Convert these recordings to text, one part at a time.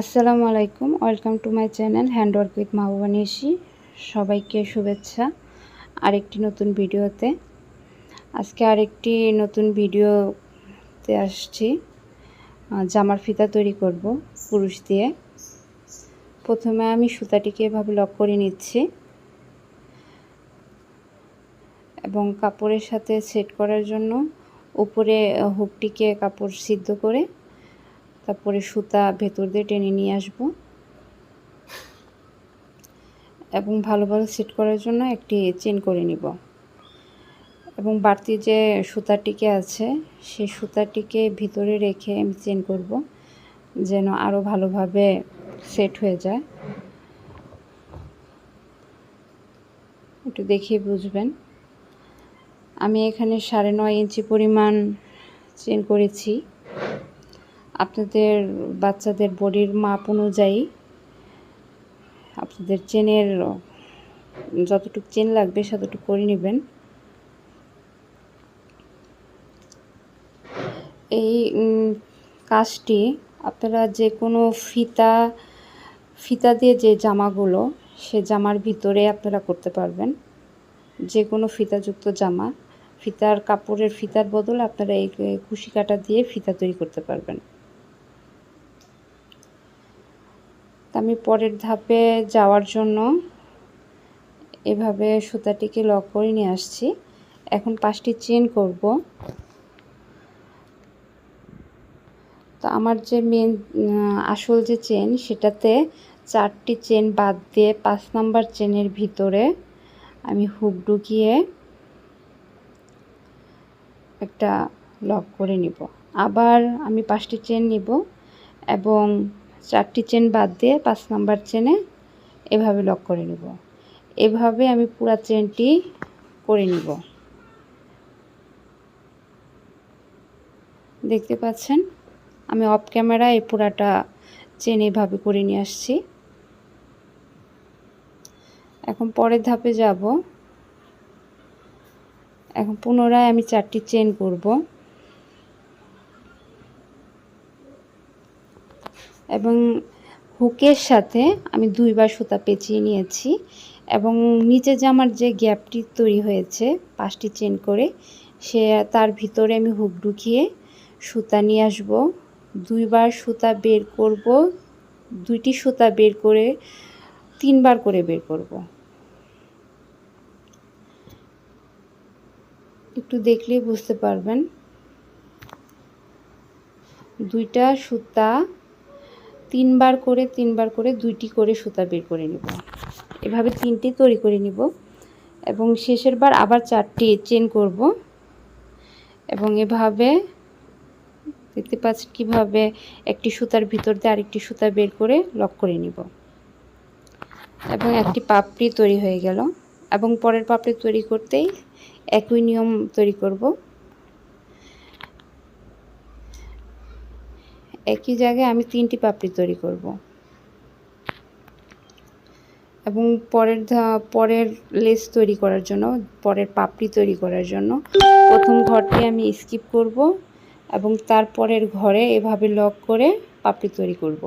আসসালামু আলাইকুম, welcome to my channel handwork with Mahbuba সবাইকে শুভেচ্ছা আরেকটি নতুন ভিডিওতে। আজকে আরেকটি নতুন ভিডিওতে আসছি। জামার ফিতা তৈরি করব পুরুষ দিয়ে। প্রথমে আমি সুতাটিকে এভাবে লক করে নিচ্ছি। এবং কাপড়ের সাথে সেট করার জন্য উপরে হুকটিকে কাপড় সিদ্ধ করে তারপরে সুতা ভেতর দিয়ে টেনে নিয়ে আসব। এবং ভালোভাবে সেট করার জন্য একটি চেন করে নিব। এবং বাড়তি যে সুতাটিকে আছে, সেই সুতাটিকে ভিতরে রেখে আমি চেন করব, যেন আরও ভালোভাবে সেট হয়ে যায়। একটু দেখিয়ে বুঝবেন। আমি এখানে সাড়ে নয় ইঞ্চি পরিমাণ চেন করেছি। আপনাদের বাচ্চাদের বডির মাপ অনুযায়ী আপনাদের চেনের, যতটুকু চেন লাগবে ততটুকু করে নেবেন। এই কাজটি আপনারা যে কোনো ফিতা ফিতা দিয়ে যে জামাগুলো, সে জামার ভিতরে আপনারা করতে পারবেন। যে কোনো ফিতাযুক্ত জামা, ফিতার কাপড়ের ফিতার বদলে আপনারা এই কুশি কাটা দিয়ে ফিতা তৈরি করতে পারবেন। তা আমি পরের ধাপে যাওয়ার জন্য এভাবে সুতাটিকে লক করে নিয়ে আসছি। এখন পাঁচটি চেন করব। তো আমার যে মেন আসল যে চেন সেটাতে চারটি চেন বাদ দিয়ে পাঁচ নাম্বার চেনের ভিতরে আমি হুক ঢুকিয়ে একটা লক করে নিব। আবার আমি পাঁচটি চেন নিব এবং চারটি চেন বাদ দিয়ে পাঁচ নাম্বার চেনে এভাবে লক করে নিব। এভাবে আমি পুরা চেনটি করে নিব। দেখতে পাচ্ছেন? আমি অফ ক্যামেরা এই পুরাটা চেন এভাবে করে নিয়ে আসছি। এখন পরের ধাপে যাব। এখন পুনরায় আমি চারটি চেন করব। এবং হুকের সাথে আমি দুইবার সুতা পেঁচিয়ে নিয়েছি এবং নিচে যে আমার যে গ্যাপটি তৈরি হয়েছে পাঁচটি চেন করে, সে তার ভিতরে আমি হুক ঢুকিয়ে সুতা নিয়ে আসব। দুইবার সুতা বের করব, দুইটি সুতা বের করে, তিনবার করে বের করব। একটু দেখলেই বুঝতে পারবেন। দুইটা সুতা তিনবার করে তিনবার করে দুইটি করে সুতা বের করে নিব। এভাবে তিনটি তৈরি করে নিব এবং শেষের বার আবার চারটি চেন করব এবং এভাবে দেখতে পাচ্ছেন কীভাবে একটি সুতার ভিতর দিয়ে আরেকটি সুতা বের করে লক করে নিব। এবং একটি পাপড়ি তৈরি হয়ে গেল এবং পরের পাপড়ি তৈরি করতেই একই নিয়ম তৈরি করব। একই জায়গায় আমি তিনটি পাপড়ি তৈরি করব। এবং পরের পরের লেস তৈরি করার জন্য, পরের পাপড়ি তৈরি করার জন্য প্রথম ঘরটি আমি স্কিপ করব এবং তারপরের ঘরে এভাবে লক করে পাপড়ি তৈরি করব।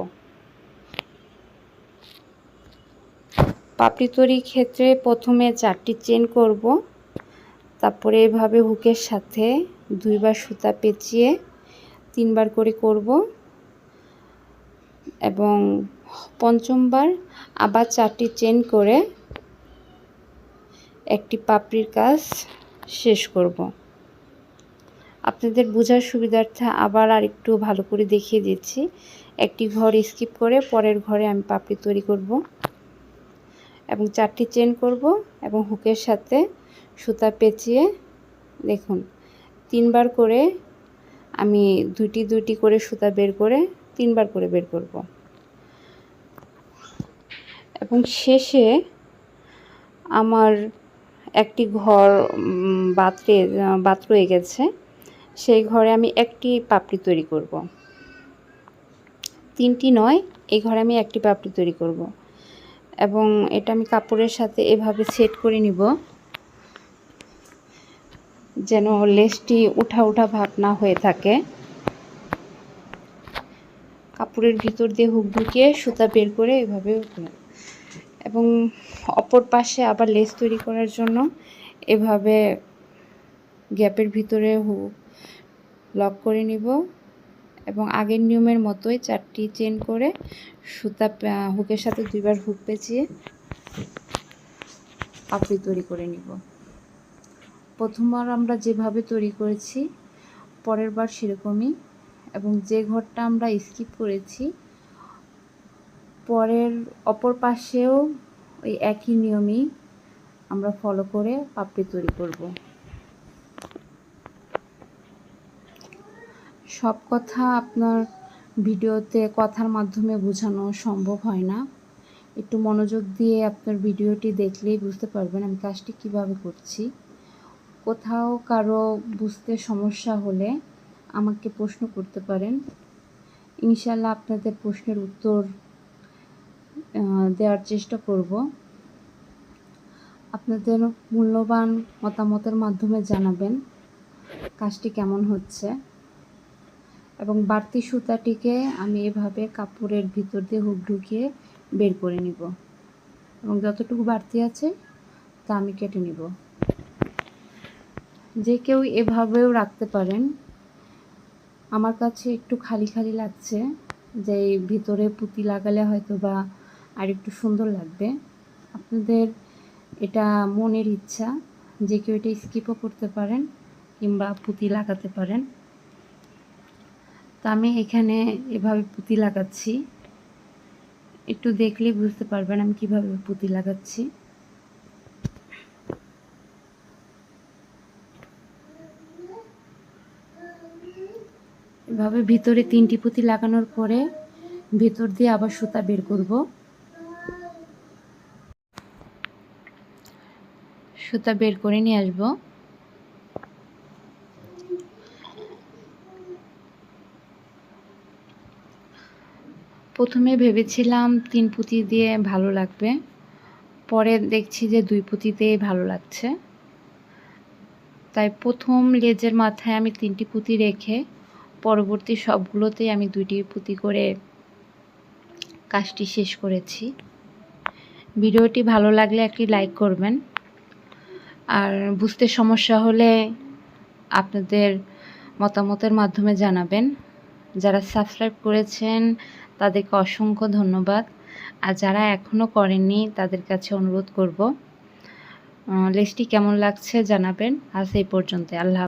পাপড়ি তৈরির ক্ষেত্রে প্রথমে চারটি চেন করব, তারপরে এভাবে হুকের সাথে দুইবার সুতা পেঁচিয়ে তিনবার করে করব। এবং পঞ্চমবার আবার চারটি চেন করে একটি পাপড়ির কাজ শেষ করব। আপনাদের বোঝার সুবিধার্থে আবার আর একটু ভালো করে দেখিয়ে দিচ্ছি। একটি ঘর স্কিপ করে পরের ঘরে আমি পাপড়ি তৈরি করব এবং চারটি চেন করব এবং হুকের সাথে সুতা পেঁচিয়ে দেখুন, তিনবার করে আমি দুইটি দুইটি করে সুতা বের করে তিনবার করে বের করব। এবং শেষে আমার একটি ঘর বাতরে, বাত রয়ে গেছে। সেই ঘরে আমি একটি পাপড়ি তৈরি করব। তিনটি নয়, এই ঘরে আমি একটি পাপড়ি তৈরি করব। এবং এটা আমি কাপড়ের সাথে এভাবে সেট করে নিব, যেন লেসটি উঠা উঠা ভাব না হয়ে থাকে। কাপড়ের ভিতর দিয়ে হুক ঢুকিয়ে সুতা বের করে এভাবে এবং অপর পাশে আবার লেস তৈরি করার জন্য এভাবে গ্যাপের ভিতরে হুক লক করে নিব। এবং আগের নিয়মের মতোই চারটি চেন করে সুতা হুকের সাথে দুইবার হুক পেঁচিয়ে পাপড়ি তৈরি করে নিব। প্রথমবার আমরা যেভাবে তৈরি করেছি, পরের বার সেরকমই এবং যে ঘরটা আমরা স্কিপ করেছি, পরের অপর পাশেও ওই একই নিয়মই আমরা ফলো করে পাপড়ি তৈরি করব। সব কথা আপনার ভিডিওতে কথার মাধ্যমে বোঝানো সম্ভব হয় না। একটু মনোযোগ দিয়ে আপনার ভিডিওটি দেখলেই বুঝতে পারবেন আমি কাজটি কীভাবে করছি। কোথাও কারও বুঝতে সমস্যা হলে আমাকে প্রশ্ন করতে পারেন। ইনশাল্লাহ আপনাদের প্রশ্নের উত্তর দেওয়ার চেষ্টা করব। আপনাদের মূল্যবান মতামতের মাধ্যমে জানাবেন কাজটি কেমন হচ্ছে। এবং বাড়তি সুতাটিকে আমি এভাবে কাপড়ের ভিতর দিয়ে হুক ঢুকিয়ে বের করে নিব। এবং যতটুকু বাড়তি আছে, তা আমি কেটে নিব। যে কেউ এভাবেও রাখতে পারেন। আমার কাছে একটু খালি খালি লাগছে, যে ভিতরে পুঁতি লাগালে হয়তো বা আর একটু সুন্দর লাগবে। আপনাদের এটা মনের ইচ্ছা যে কেউ এটা স্কিপও করতে পারেন কিংবা পুঁতি লাগাতে পারেন। তো আমি এখানে এভাবে পুঁতি লাগাচ্ছি। একটু দেখলেই বুঝতে পারবেন আমি কীভাবে পুঁতি লাগাচ্ছি। এভাবে ভিতরে তিনটি পুঁতি লাগানোর পরে ভিতর দিয়ে আবার সুতা বের করব। সুতা বের করে নিয়ে আসব। প্রথমে ভেবেছিলাম তিন পুঁতি দিয়ে ভালো লাগবে, পরে দেখছি যে দুই পুঁতিতেই ভালো লাগছে। তাই প্রথম লেজের মাথায় আমি তিনটি পুঁতি রেখে পরবর্তী সবগুলোতেই আমি দুইটি পুঁতি করে কাজটি শেষ করেছি। ভিডিওটি ভালো লাগলে একটি লাইক করবেন। আর বুঝতে সমস্যা হলে আপনাদের মতামতের মাধ্যমে জানাবেন। যারা সাবস্ক্রাইব করেছেন, তাদেরকে অসংখ্য ধন্যবাদ। আর যারা এখনও করেননি, তাদের কাছে অনুরোধ করব। লেসটি কেমন লাগছে জানাবেন। আজ এই পর্যন্ত আল্লাহ।